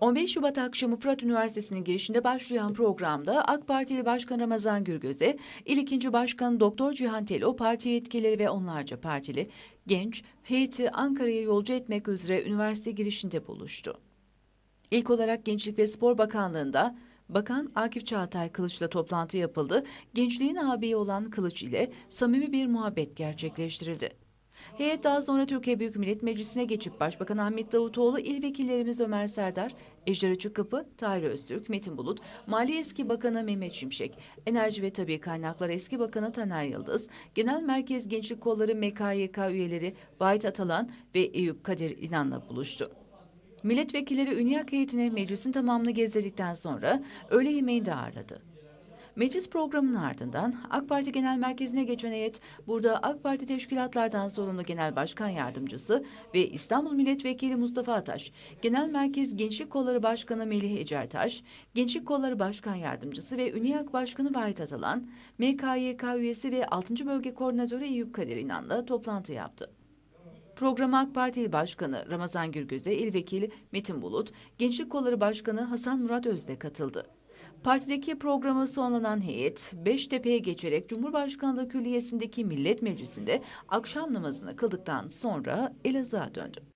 15 Şubat akşamı Fırat Üniversitesi'nin girişinde başlayan programda AK Partili Başkan Ramazan Gürgöz'e, İl İkinci Başkanı Doktor Cihan Telo, parti yetkilileri ve onlarca partili genç heyeti Ankara'ya yolcu etmek üzere üniversite girişinde buluştu. İlk olarak Gençlik ve Spor Bakanlığı'nda Bakan Akif Çağatay Kılıç'la toplantı yapıldı. Gençliğin ağabeyi olan Kılıç ile samimi bir muhabbet gerçekleştirildi. Heyet daha sonra Türkiye Büyük Millet Meclisi'ne geçip Başbakan Ahmet Davutoğlu, il vekillerimiz Ömer Serdar, Ejder Açıkkapı, Tahir Öztürk, Metin Bulut, Maliye Eski Bakanı Mehmet Şimşek, Enerji ve Tabii Kaynaklar Eski Bakanı Taner Yıldız, Genel Merkez Gençlik Kolları MKYK üyeleri Vahit Atalan ve Eyüp Kadir İnan'la buluştu. Milletvekilleri Ünyak heyetine meclisin tamamını gezdirdikten sonra öğle yemeğinde ağırladı. Meclis programının ardından AK Parti Genel Merkezi'ne geçen heyet burada AK Parti teşkilatlardan sorumlu Genel Başkan Yardımcısı ve İstanbul Milletvekili Mustafa Ataş, Genel Merkez Gençlik Kolları Başkanı Melih Ecertaş, Gençlik Kolları Başkan Yardımcısı ve Ünyak Başkanı Vahit Atalan, MKYK üyesi ve 6. Bölge Koordinatörü Eyüp Kadir İnan'la toplantı yaptı. Programa AK Parti İl Başkanı Ramazan Gürgöz'e İl Vekili Metin Bulut, Gençlik Kolları Başkanı Hasan Murat Özde katıldı. Partideki programı sonlanan heyet Beştepe'ye geçerek Cumhurbaşkanlığı Külliyesi'ndeki Millet Meclisi'nde akşam namazını kıldıktan sonra Elazığ'a döndü.